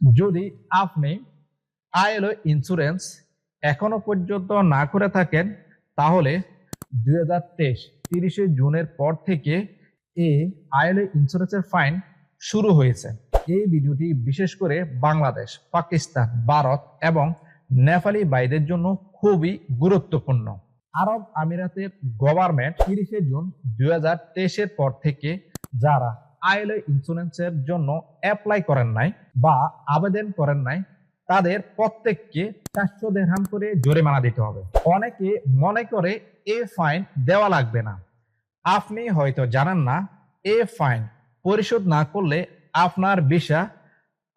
যদি আপনি ILO insurance এখনও পর্যন্ত না করে থাকেন, তাহলে দুই হাজার তেইশ তিরিশে জুনের পর থেকে এই আইএলও ইন্স্যুরেন্সের ফাইন শুরু হয়েছে। এই ভিডিওটি বিশেষ করে বাংলাদেশ, পাকিস্তান, ভারত এবং নেপালি ভাইদের জন্য খুবই গুরুত্বপূর্ণ। আরব আমিরাতের গভর্নমেন্ট তিরিশে জুন দুই হাজার তেইশের পর থেকে যারা আইএলও ইন্স্যুরেন্সের জন্য অ্যাপ্লাই করেন নাই বা আবেদন করেন নাই, তাদের প্রত্যেককে চারশো দেড়হাম করে জরিমানা দিতে হবে। অনেকে মনে করে এ ফাইন দেওয়া লাগবে না। আপনি হয়তো জানেন না, এ ফাইন পরিশোধ না করলে আপনার ভিসা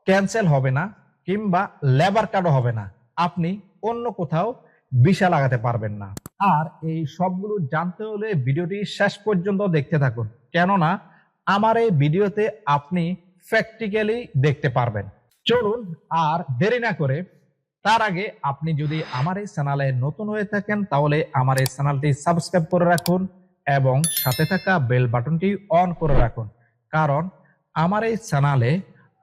ক্যান্সেল হবে না কিংবা লেবার কার্ডও হবে না। আপনি অন্য কোথাও ভিসা লাগাতে পারবেন না। আর এই সবগুলো জানতে হলে ভিডিওটি শেষ পর্যন্ত দেখতে থাকুন। কেননা আমার এই ভিডিওতে আপনি প্র্যাকটিক্যালি দেখতে পারবেন। চলুন আর দেরি না করে, তার আগে আপনি যদি আমার এই চ্যানেলে নতুন হয়ে থাকেন, তাহলে আমার এই চ্যানেলটি সাবস্ক্রাইব করে রাখুন এবং সাথে থাকা বেল বাটনটি অন করে রাখুন। কারণ আমার এই চ্যানেলে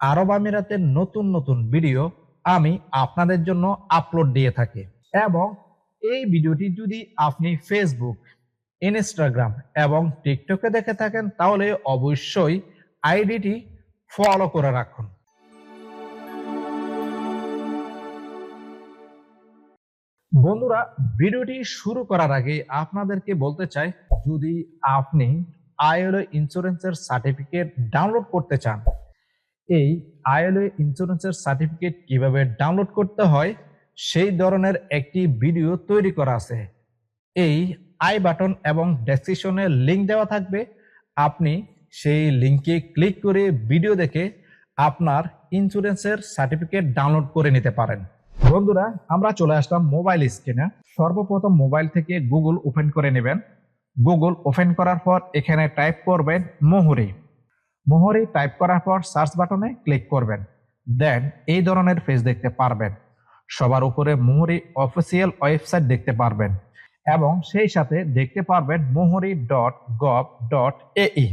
আরব আমিরাতের নতুন নতুন ভিডিও আমি আপনাদের জন্য আপলোড দিয়ে থাকি। এবং এই ভিডিওটি যদি আপনি ফেসবুক ইনস্টাগ্রাম এবং টিকটকে দেখে থাকেন, তাহলে অবশ্যই আইডিটি ফলো করে রাখুন। বন্ধুরা, ভিডিওটি শুরু করার আগে আপনাদেরকে বলতে চাই, যদি আপনি আইএলও ইন্স্যুরেন্সের সার্টিফিকেট ডাউনলোড করতে চান, এই আইএলও ইন্স্যুরেন্সের সার্টিফিকেট কীভাবে ডাউনলোড করতে হয়, সেই ধরনের একটি ভিডিও তৈরি করা আছে। এই আই বাটন এবং ডেসক্রিপশনে লিংক দেওয়া থাকবে। আপনি সেই লিংকে ক্লিক করে ভিডিও দেখে আপনার ইন্স্যুরেন্সের সার্টিফিকেট ডাউনলোড করে নিতে পারেন। বন্ধুরা, আমরা চলে আসলাম মোবাইল স্ক্রিনে। সর্বপ্রথম মোবাইল থেকে গুগল ওপেন করে নেবেন। গুগল ওপেন করার পর এখানে টাইপ করবেন মোহরি। মোহরি টাইপ করার পর সার্চ বাটনে ক্লিক করবেন। দেন এই ধরনের পেজ দেখতে পারবেন। সবার উপরে মোহরি অফিসিয়াল ওয়েবসাইট দেখতে পারবেন। এবং সেই সাথে দেখতে পারবেন মোহরি ডট গভ ডট এই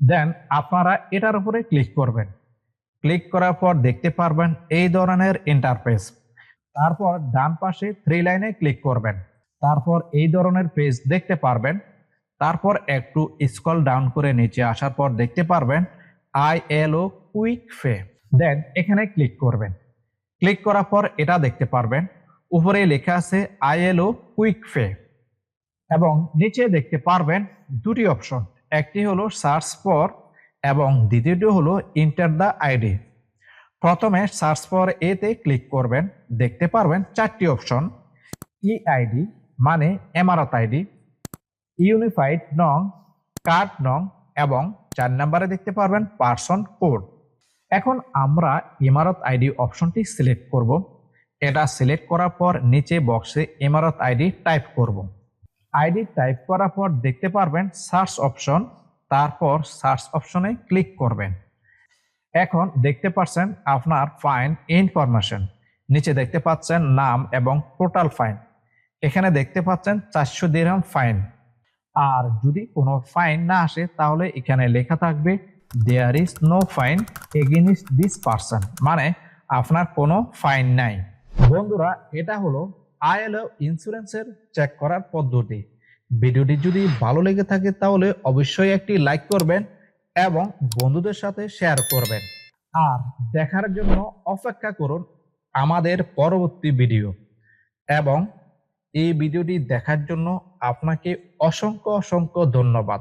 দেন আপনারা এটার উপরে ক্লিক করবেন। ক্লিক করার পর দেখতে পারবেন এই ধরনের ইন্টারফেস তারপর ডান পাশে থ্রি লাইনে ক্লিক করবেন। তারপর এই ধরনের পেজ দেখতে পারবেন। তারপর একটু স্কল ডাউন করে নিচে আসার পর দেখতে পারবেন আই এল ও কুইক ফে দেন এখানে ক্লিক করবেন। ক্লিক করার পর এটা দেখতে পারবেন। উপরে লেখা আছে আইএলও এল কুইক ফে এবং নিচে দেখতে পারবেন দুটি অপশন। একটি হলো সার্চ ফর এবং দ্বিতীয়টি হলো ইন্টার দ্য আইডি প্রথমে সার্চ ফর এতে ক্লিক করবেন, দেখতে পারবেন চারটি অপশন। ইআইডি মানে এমারত আইডি ইউনিফাইড নং, কার্ড নং এবং চার নম্বরে দেখতে পারবেন পার্সন কোড। এখন আমরা ইমারত আইডি অপশনটি সিলেক্ট করব। এটা সিলেক্ট করার পর নিচে বক্সে ইমারত আইডি টাইপ করব। আইডি টাইপ করার পর দেখতে পারবেন সার্চ অপশন তারপর সার্চ অপশনে ক্লিক করবেন। এখন দেখতে পাচ্ছেন আপনার ফাইন ইনফরমেশন নিচে দেখতে পাচ্ছেন নাম এবং টোটাল ফাইন এখানে দেখতে পাচ্ছেন চারশো দিরহাম ফাইন আর যদি কোনো ফাইন না আসে, তাহলে এখানে লেখা থাকবে there is no fine against this person মানে আপনার কোনো ফাইন নাই। বন্ধুরা, এটা হলো আইএলও ইন্স্যুরেন্সের চেক করার পদ্ধতি। ভিডিওটি যদি ভালো লেগে থাকে তাহলে অবশ্যই একটি লাইক করবেন এবং বন্ধুদের সাথে শেয়ার করবেন। আর দেখার জন্য অপেক্ষা করুন আমাদের পরবর্তী ভিডিও এবং এই ভিডিওটি দেখার জন্য আপনাকে অসংখ্য অসংখ্য ধন্যবাদ।